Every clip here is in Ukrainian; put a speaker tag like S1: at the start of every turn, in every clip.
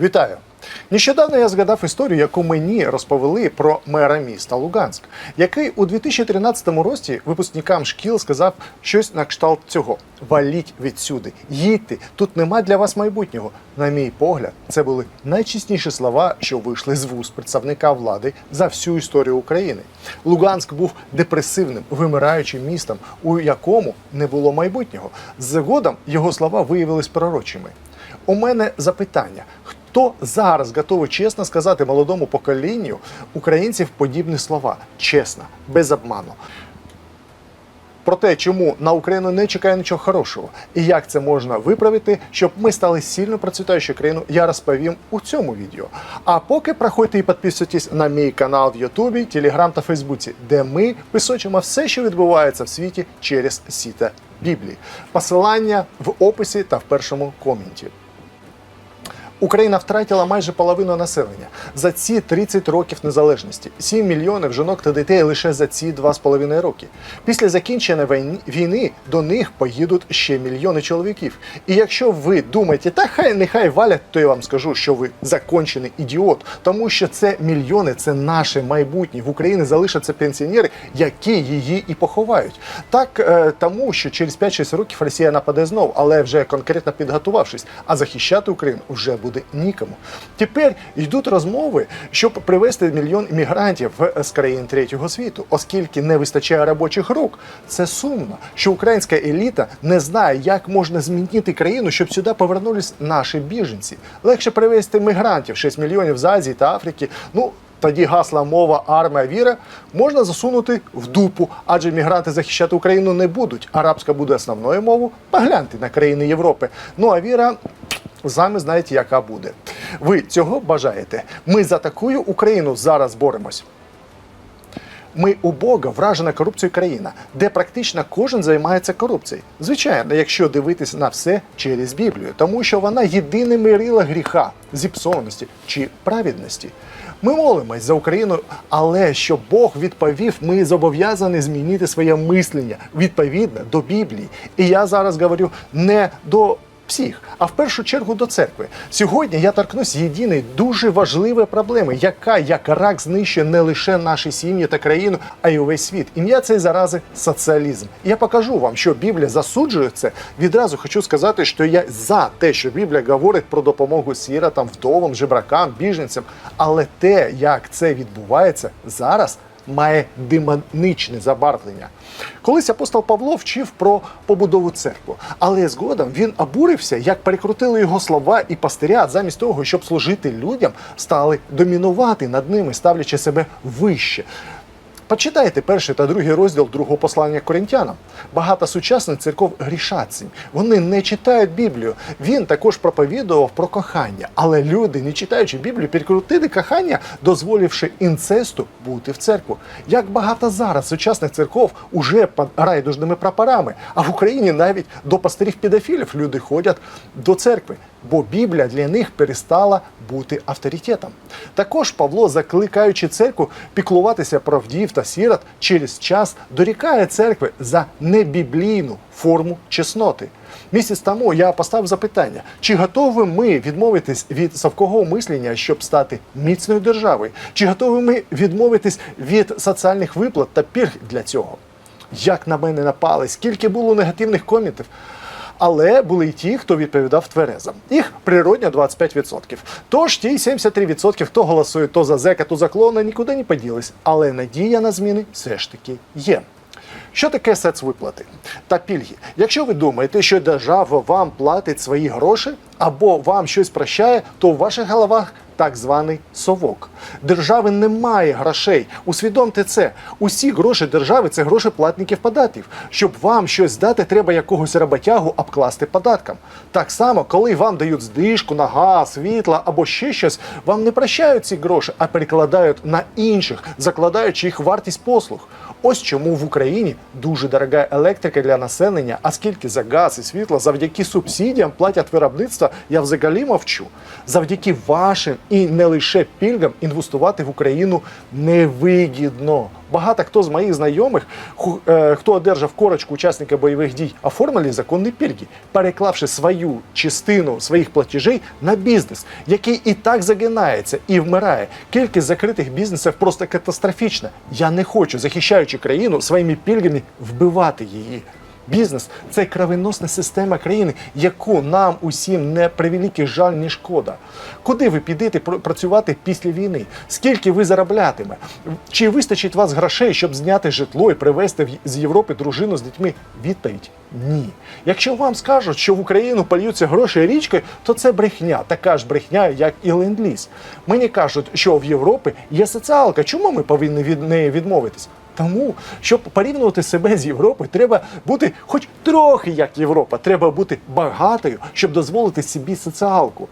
S1: Вітаю! Нещодавно я згадав історію, яку мені розповіли про мера міста Луганськ, який у 2013 році випускникам шкіл сказав щось на кшталт цього: валіть відсюди, їдьте, тут нема для вас майбутнього. На мій погляд, це були найчесніші слова, що вийшли з вуст представника влади за всю історію України. Луганськ був депресивним, вимираючим містом, у якому не було майбутнього. Згодом його слова виявились пророчими. У мене запитання: хто зараз готовий чесно сказати молодому поколінню українців подібні слова? Чесно, без обману. Про те, чому на Україну не чекає нічого хорошого, і як це можна виправити, щоб ми стали сильно процвітаючою країною, я розповім у цьому відео. А поки проходьте і підписуйтесь на мій канал в Ютубі, Телеграм та Фейсбуці, де ми писочимо все, що відбувається в світі через сіта Біблії. Посилання в описі та в першому коменті. Україна втратила майже половину населення за ці 30 років незалежності. 7 мільйонів жінок та дітей лише за ці 2,5 роки. Після закінчення війни- до них поїдуть ще мільйони чоловіків. І якщо ви думаєте, та хай нехай валять, то я вам скажу, що ви закончений ідіот, тому що це мільйони, це наше майбутнє. В Україні залишаться пенсіонери, які її і поховають. Так е, тому, що через 5-6 років Росія нападе знов, але вже конкретно підготувавшись, а захищати Україну вже буде нікому. Тепер йдуть розмови, щоб привезти мільйон іммігрантів в- з країн третього світу, оскільки не вистачає робочих рук. Це сумно, що українська еліта не знає, як можна змінити країну, щоб сюди повернулись наші біженці. Легше привезти мігрантів 6 мільйонів з Азії та Африки. Ну тоді гасла мова, армія, віра можна засунути в дупу, адже мігранти захищати Україну не будуть. Арабська буде основною мовою. Погляньте на країни Європи. Ну а віра. Самі знаєте, яка буде. Ви цього бажаєте? Ми за таку Україну зараз боремось. Ми убога вражена корупцією країна, де практично кожен займається корупцією. Звичайно, якщо дивитися на все через Біблію, тому що вона єдине мирила гріха, зіпсованості чи праведності. Ми молимось за Україну, але щоб Бог відповів, ми зобов'язані змінити своє мислення відповідно до Біблії. І я зараз говорю не до всіх, а в першу чергу до церкви. Сьогодні я торкнусь єдиної дуже важливої проблеми, яка як рак знищує не лише наші сім'ї та країну, а й увесь світ. Ім'я цієї зарази соціалізм. Я покажу вам, що Біблія засуджує це. Відразу хочу сказати, що я за те, що Біблія говорить про допомогу сіротам, вдовам, жебракам, біженцям. Але те, як це відбувається зараз має демоничне забарвлення. Колись апостол Павло вчив про побудову церкви, але згодом він обурився, як перекрутили його слова і пастиря, замість того, щоб служити людям, стали домінувати над ними, ставлячи себе вище. Почитайте перший та другий розділ другого послання коринтянам. Багато сучасних церков грішать цим. Вони не читають Біблію. Він також проповідував про кохання, але люди, не читаючи Біблію, перекрутили кохання, дозволивши інцесту бути в церкву. Як багато зараз сучасних церков уже під райдужними прапорами, а в Україні навіть до пастирів-педофілів люди ходять до церкви, бо Біблія для них перестала бути авторитетом. Також Павло, закликаючи церкву піклуватися про вдів та сірот, через час дорікає церкви за небіблійну форму чесноти. Місяць тому я поставив запитання: чи готові ми відмовитись від совкового мислення, щоб стати міцною державою? Чи готові ми відмовитись від соціальних виплат та пільг для цього? Як на мене напали, скільки було негативних коментів. Але були й ті, хто відповідав тверезам. Їх природньо 25%. Тож ті 73%, хто голосує то за зека, то за клона, нікуди не поділись. Але надія на зміни все ж таки є. Що таке соцвиплати та пільги? Якщо ви думаєте, що держава вам платить свої гроші або вам щось прощає, то в ваших головах так званий совок. Держави немає грошей. Усвідомте це. Усі гроші держави це гроші платників податків. Щоб вам щось дати, треба якогось роботягу обкласти податком. Так само, коли вам дають здишку на газ, світло або ще щось, вам не прощають ці гроші, а перекладають на інших, закладаючи їх вартість послуг. Ось чому в Україні дуже дорога електрика для населення, а скільки за газ і світло завдяки субсидіям платять виробництва, я взагалі мовчу. Завдяки вашим і не лише пільгам інвестувати в Україну невигідно. Багато хто з моїх знайомих, е, хто одержав корочку учасника бойових дій, оформили законні пільги, переклавши свою частину своїх платежей на бізнес, який і так загинається і вмирає. Кількість закритих бізнесів просто катастрофічна. Я не хочу, захищаючи країну, своїми пільгами вбивати її. Бізнес це кровеносна система країни, яку нам усім не превеликий жаль, ні шкода. Куди ви підете пр- працювати після війни? Скільки ви заробляти? Чи вистачить вас грошей, щоб зняти житло і привезти з Європи дружину з дітьми? Відповідь ні. Якщо вам скажуть, що в Україну польються гроші річкою, то це брехня, така ж брехня, як і ленд-ліз. Мені кажуть, що в Європі є соціалка. Чому ми повинні від неї відмовитись? Тому, щоб порівнювати себе з Європою, треба бути хоч трохи як Європа. Треба бути багатою, щоб дозволити собі соціалку.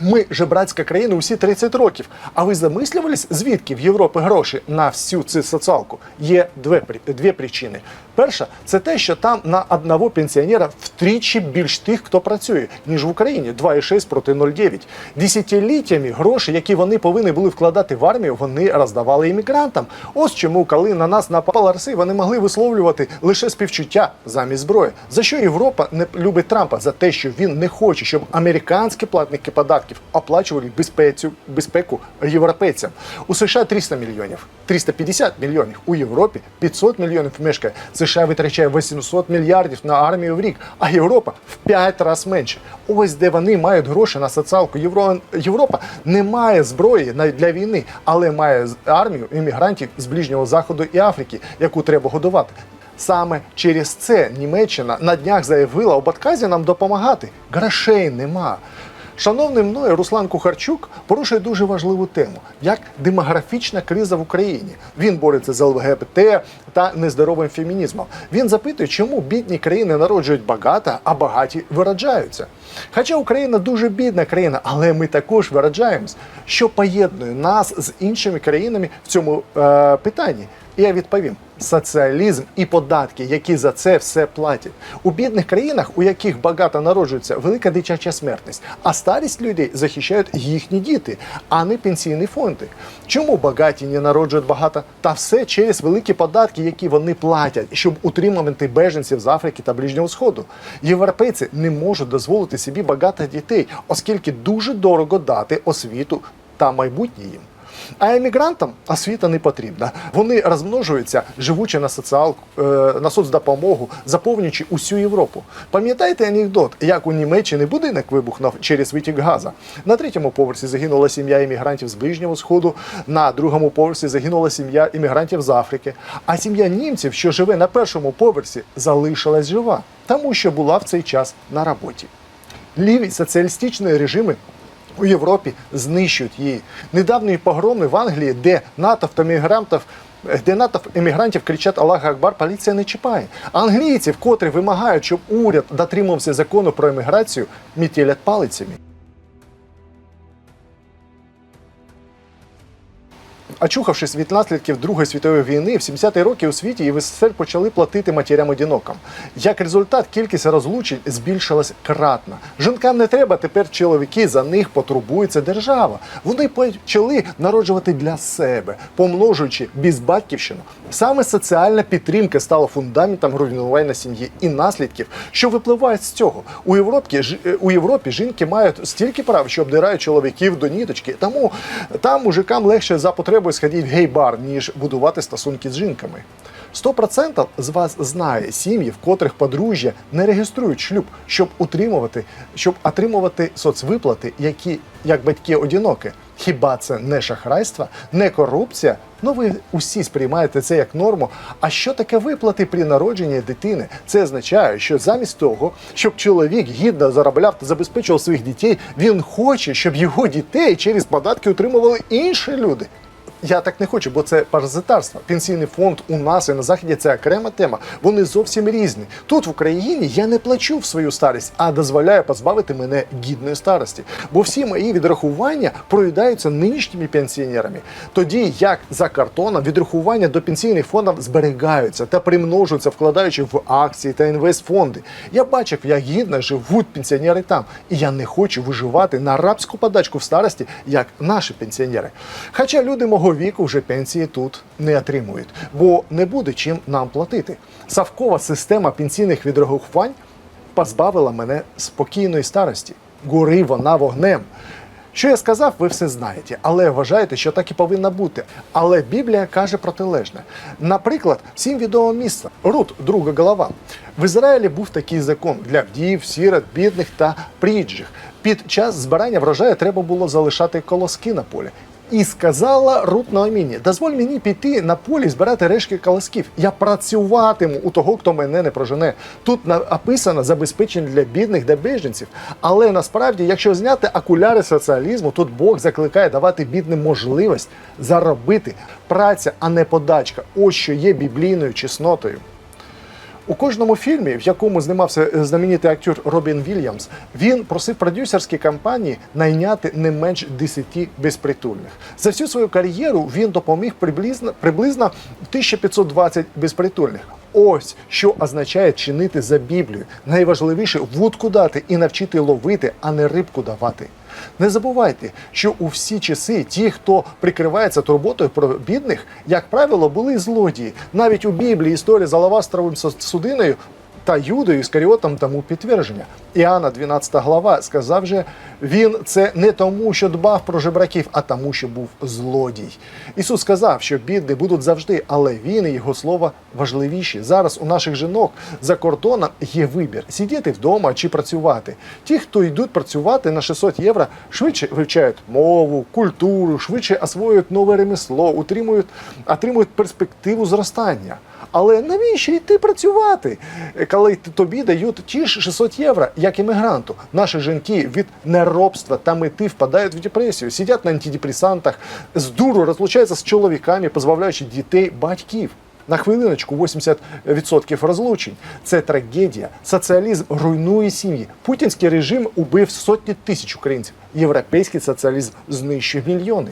S1: Ми жебрацька країна усі 30 років. А ви замислювались, звідки в Європі гроші на всю цю соціалку? Є дві, дві причини. Перша це те, що там на одного пенсіонера втричі більш тих, хто працює, ніж в Україні 2,6 проти 0,9. Десятиліттями гроші, які вони повинні були вкладати в армію, вони роздавали іммігрантам. Ось чому, коли на нас напали раси, вони могли висловлювати лише співчуття замість зброї. За що Європа не любить Трампа? За те, що він не хоче, щоб американські платники податків оплачували безпецю, безпеку європейцям. У США 300 мільйонів, 350 мільйонів. У Європі 500 мільйонів мешкає. США витрачає 800 мільярдів на армію в рік, а Європа в 5 разів менше. Ось де вони мають гроші на соціалку. Євро... Європа не має зброї для війни, але має армію іммігрантів з ближнього заходу і Африки, яку треба годувати. Саме через це Німеччина на днях заявила об отказі нам допомагати. Грошей нема. Шановний мною Руслан Кухарчук порушує дуже важливу тему, як демографічна криза в Україні. Він бореться з ЛГБТ та нездоровим фемінізмом. Він запитує, чому бідні країни народжують багато, а багаті вироджаються. Хоча Україна дуже бідна країна, але ми також вироджаємось. Що поєднує нас з іншими країнами в цьому е, питанні? І я відповім: соціалізм і податки, які за це все платять. У бідних країнах, у яких багато народжується, велика дитяча смертність, а старість людей захищають їхні діти, а не пенсійні фонди. Чому багаті не народжують багато? Та все через великі податки, які вони платять, щоб утримувати беженців з Африки та Ближнього Сходу. Європейці не можуть дозволити собі багато дітей, оскільки дуже дорого дати освіту та майбутнє їм. А емігрантам освіта не потрібна. Вони розмножуються, живучи на соціалку, е, на соцдопомогу, заповнюючи усю Європу. Пам'ятаєте анекдот, як у Німеччині будинок вибухнув через витік газу? На третьому поверсі загинула сім'я іммігрантів з Ближнього Сходу, на другому поверсі загинула сім'я іммігрантів з Африки. А сім'я німців, що живе на першому поверсі, залишилась жива, тому що була в цей час на роботі. Ліві соціалістичні режими у Європі знищують її. Недавні погроми в Англії, де натовп мігрантів, Де НАТО емігрантів кричать Аллах Акбар, поліція не чіпає. Англійці, вкотре вимагають, щоб уряд дотримався закону про еміграцію, мітілять палицями. Очухавшись від наслідків Другої світової війни, в 70-ті роки у світі і в СССР почали платити матерям одинокам. Як результат, кількість розлучень збільшилась кратно. Жінкам не треба тепер чоловіки, за них потурбується держава. Вони почали народжувати для себе, помножуючи безбатьківщину. Саме соціальна підтримка стала фундаментом руйнування сім'ї і наслідків, що випливають з цього. У Європі, ж- е, у Європі жінки мають стільки прав, що обдирають чоловіків до ніточки. Тому там мужикам легше за потребою сходити в гей-бар, ніж будувати стосунки з жінками. 100% з вас знає сім'ї, в котрих подружжя не реєструють шлюб, щоб утримувати, щоб отримувати соцвиплати, які як батьки одинокі. Хіба це не шахрайство, не корупція? Ну ви усі сприймаєте це як норму. А що таке виплати при народженні дитини? Це означає, що замість того, щоб чоловік гідно заробляв та забезпечував своїх дітей, він хоче, щоб його дітей через податки утримували інші люди. Я так не хочу, бо це паразитарство. Пенсійний фонд у нас і на заході це окрема тема. Вони зовсім різні. Тут в Україні я не плачу в свою старість, а дозволяю позбавити мене гідної старості. Бо всі мої відрахування проїдаються нинішніми пенсіонерами. Тоді як за картоном відрахування до пенсійних фондів зберігаються та примножуються, вкладаючи в акції та інвестфонди. Я бачив, як гідно живуть пенсіонери там, і я не хочу виживати на рабську подачку в старості, як наші пенсіонери. Хоча люди мого віку вже пенсії тут не отримують, бо не буде чим нам платити. Савкова система пенсійних відрахувань позбавила мене спокійної старості. Гори вона вогнем. Що я сказав, ви все знаєте, але вважаєте, що так і повинно бути. Але Біблія каже протилежне. Наприклад, всім відомо місце Рут, друга голова. В Ізраїлі був такий закон для вдів, сірот, бідних та приїжджих. Під час збирання врожаю треба було залишати колоски на полі. І сказала Рут Наоміні, дозволь мені піти на полі збирати решки колосків. Я працюватиму у того, хто мене не прожене. Тут написано забезпечення для бідних та біженців. Але насправді, якщо зняти окуляри соціалізму, тут Бог закликає давати бідним можливість заробити праця, а не подачка. Ось що є біблійною чеснотою. У кожному фільмі, в якому знімався е, знаменитий актер Робін Вільямс, він просив продюсерські компанії найняти не менш 10 безпритульних. За всю свою кар'єру він допоміг приблизно, приблизно 1520 безпритульних. Ось що означає чинити за Біблію. Найважливіше вудку дати і навчити ловити, а не рибку давати. Не забувайте, що у всі часи ті, хто прикривається турботою про бідних, як правило, були злодії. Навіть у Біблії історія з алавастровим судиною та Юдою Іскаріотом тому підтвердження. Іоанна, 12 глава, сказав же, він це не тому, що дбав про жебраків, а тому, що був злодій. Ісус сказав, що бідні будуть завжди, але він і його слова важливіші. Зараз у наших жінок за кордоном є вибір: сидіти вдома чи працювати. Ті, хто йдуть працювати на 600 євро, швидше вивчають мову, культуру, швидше освоюють нове ремесло, утримують, отримують перспективу зростання. Але навіщо йти працювати, коли тобі дають ті ж 600 євро, як іммігранту? Наші жінки від неробства та мети впадають в депресію, сидять на антидепресантах, з дуру розлучаються з чоловіками, позбавляючи дітей батьків. На хвилиночку 80% розлучень. Це трагедія. Соціалізм руйнує сім'ї. Путінський режим убив сотні тисяч українців. Європейський соціалізм знищив мільйони.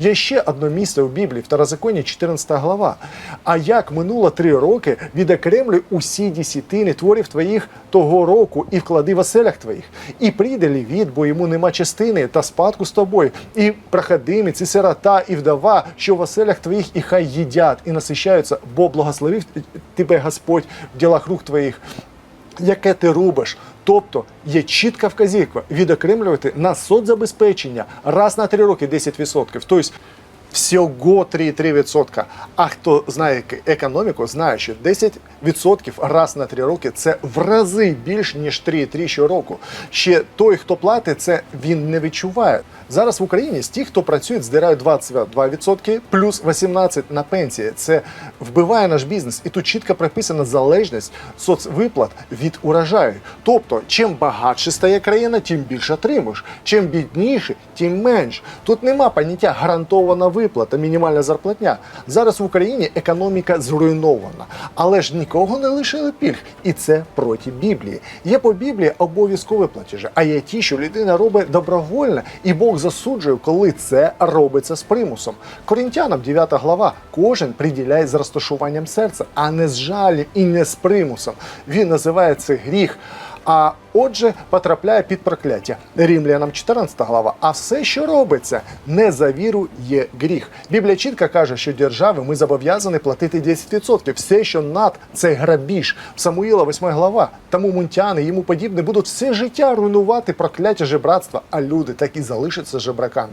S1: Є ще одне місце у Біблії, Второзаконні, 14 глава. А як минуло три роки, відокремлюй усі десятини творів твоїх того року і вклади в оселях твоїх. І прийде лівіт, бо йому нема частини та спадку з тобою, і проходимець, і сирота, і вдова, що в оселях твоїх, і хай їдять, і насищаються, бо благословив тебе Господь в ділах рук твоїх. Яке ти робиш? Тобто є чітка вказівка відокремлювати на соцзабезпечення раз на три роки 10%. Тобто всього 3,3%. А хто знає економіку, знає, що 10% раз на три роки це в рази більш ніж 3,3 щороку. Ще той, хто платить, це він не відчуває. Зараз в Україні з тих, хто працює, здирають 22% плюс 18% на пенсії. Це вбиває наш бізнес. І тут чітко прописана залежність соцвиплат від урожаю. Тобто, чим багатше стає країна, тим більше отримуєш. Чим бідніше, тим менш. Тут нема поняття гарантована виплата, мінімальна зарплатня. Зараз в Україні економіка зруйнована, але ж нікого не лишили пільг. І це проти Біблії. Є по Біблії обов'язкові платежі, а є ті, що людина робить добровольно, і Бог засуджує, коли це робиться з примусом. Корінтянам 9 глава кожен приділяє з розташуванням серця, а не з жалем і не з примусом. Він називає це гріх. А отже, потрапляє під прокляття. Римлянам 14 глава. А все, що робиться, не за віру є гріх. Біблія чітко каже, що держави ми зобов'язані платити 10%. Все, що над це грабіж. Самуїла 8 глава. Тому мунтяни йому подібне будуть все життя руйнувати прокляття жебратства, а люди так і залишаться жебраками.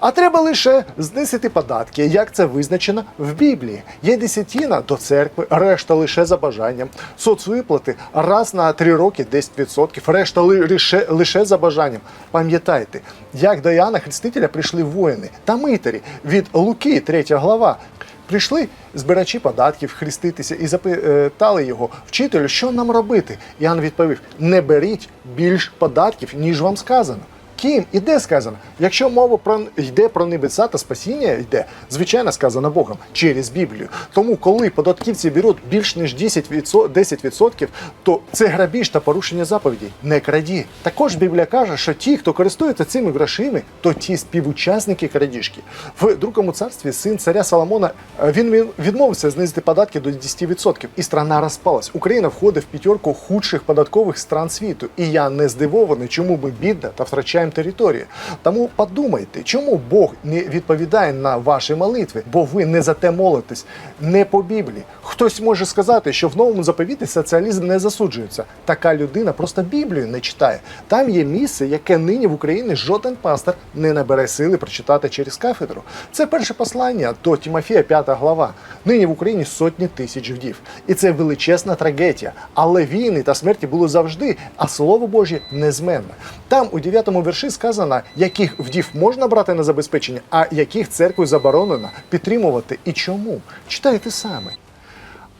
S1: А треба лише знисити податки, як це визначено в Біблії. Є десятіна до церкви, решта лише за бажанням. Соцвиплати раз на три роки 10%, решта лише, лише за бажанням. Пам'ятайте, як до Іоанна Хрестителя прийшли воїни та митарі від Луки, 3 глава. Прийшли збирачі податків хреститися і запитали його, вчителю, що нам робити? Іоанн відповів: не беріть більш податків, ніж вам сказано. Ким і де сказано? Якщо мова про йде про небеса та спасіння, йде звичайно сказано Богом через Біблію. Тому, коли податківці беруть більш ніж 10%, 10%, то це грабіж та порушення заповідей. Не краді. Також Біблія каже, що ті, хто користується цими грошима, то ті співучасники крадіжки. В другому царстві син царя Соломона він відмовився знизити податки до 10%, і страна розпалась. Україна входить в п'ятерку худших податкових стран світу. І я не здивований, чому ми бідна та втрачаємо території. Тому подумайте, чому Бог не відповідає на ваші молитви, бо ви не за те молитесь, не по Біблії. Хтось може сказати, що в новому заповіті соціалізм не засуджується. Така людина просто Біблію не читає. Там є місце, яке нині в Україні жоден пастор не набере сили прочитати через кафедру. Це перше послання до Тимофія, 5 глава. Нині в Україні сотні тисяч вдів. І це величезна трагедія. Але війни та смерті були завжди, а слово Боже незменне. Там у 9-му вірші сказано, яких вдів можна брати на забезпечення, а яких церквою заборонено підтримувати і чому. Читайте саме.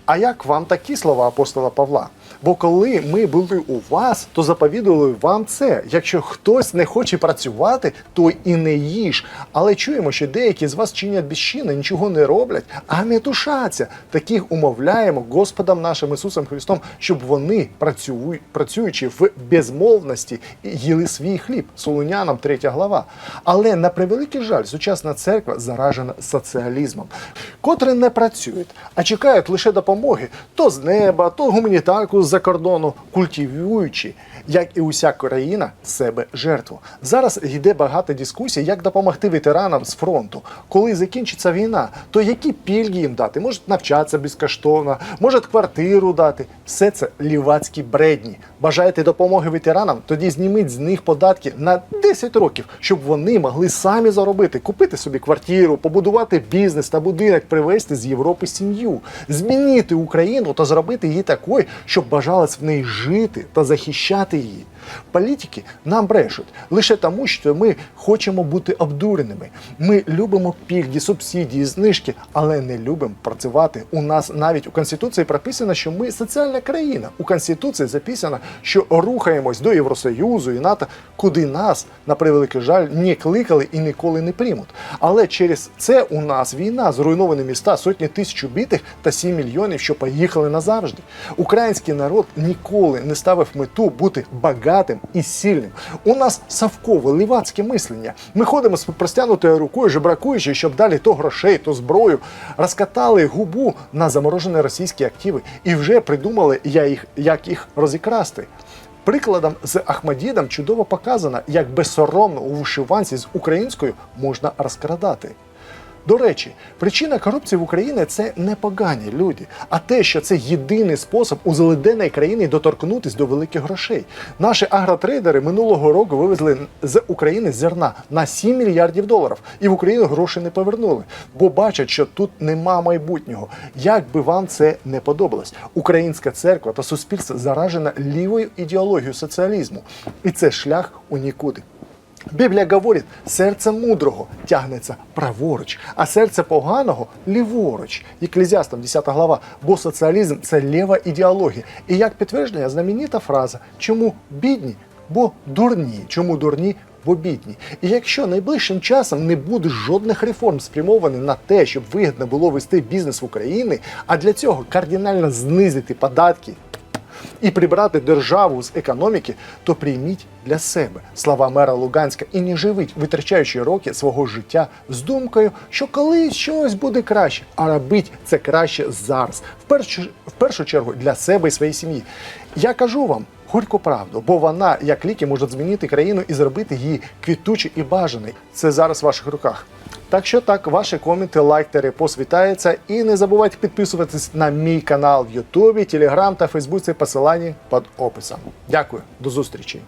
S1: А як вам такі слова апостола Павла? Бо коли ми були у вас, то заповідували вам це. Якщо хтось не хоче працювати, то і не їж. Але чуємо, що деякі з вас чинять безчинно, нічого не роблять, а метушаться. Таких умовляємо Господом нашим Ісусом Христом, щоб вони, працюю- працюючи в безмовності, їли свій хліб. Солунянам 3 глава. Але на превеликий жаль, сучасна церква заражена соціалізмом, котрі не працюють, а чекають лише допомоги то з неба, то гуманітарку з-за кордону, культивуючи, як і уся країна, себе жертву. Зараз йде багато дискусій, як допомогти ветеранам з фронту. Коли закінчиться війна, то які пільги їм дати? Можуть навчатися безкоштовно, можуть квартиру дати. Все це лівацькі бредні. Бажаєте допомоги ветеранам? Тоді зніміть з них податки на 10 років, щоб вони могли самі заробити, купити собі квартиру, побудувати бізнес та будинок, привезти з Європи сім'ю, змінити Україну та зробити її такою, щоб бажалось в неї жити та захищати її. Політики нам брешуть лише тому, що ми хочемо бути обдуреними. Ми любимо пільги, субсидії, знижки, але не любимо працювати. У нас навіть у конституції прописано, що ми соціальна країна. У конституції записано, що рухаємось до Євросоюзу і НАТО, куди нас, на превеликий жаль, не кликали і ніколи не приймуть. Але через це у нас війна, зруйновані міста, сотні тисяч убитих та 7 мільйонів, що поїхали назавжди. Український народ ніколи не ставив мету бути багатим і сильним. У нас совкове лівацьке мислення. Ми ходимо з простягнутою рукою, жебракуючи, щоб далі то грошей, то зброю. Розкатали губу на заморожені російські активи і вже придумали, я їх, як їх розікрасти. Прикладом з Ахмадідом чудово показано, як безсоромно у вишиванці з українською можна розкрадати. До речі, причина корупції в Україні це не погані люди, а те, що це єдиний спосіб у зеледеної країни доторкнутися до великих грошей. Наші агротрейдери минулого року вивезли з України зерна на 7 мільярдів доларів, і в Україну гроші не повернули, бо бачать, що тут нема майбутнього. Як би вам це не подобалось, українська церква та суспільство заражена лівою ідеологією соціалізму, і це шлях у нікуди. Біблія говорить, серце мудрого тягнеться праворуч, а серце поганого ліворуч. Еклезіастам 10 глава. Бо соціалізм це лєва ідеологія. І як підтвердження, знаменита фраза: чому бідні? Бо дурні. Чому дурні? Бо бідні. І якщо найближчим часом не буде жодних реформ спрямованих на те, щоб вигідно було вести бізнес в Україні, а для цього кардинально знизити податки і прибрати державу з економіки, то прийміть для себе слова мера Луганська і не живіть, витрачаючи роки свого життя з думкою, що колись щось буде краще, а робіть це краще зараз. В першу, в першу чергу для себе і своєї сім'ї. Я кажу вам. Горьку правду, бо вона, як ліки, може змінити країну і зробити її квітучою і бажаною. Це зараз в ваших руках. Так що так, ваші коменти, лайк та репост вітається. І не забувайте підписуватись на мій канал в Ютубі, Телеграм та Фейсбуці, посилання під описом. Дякую, до зустрічі.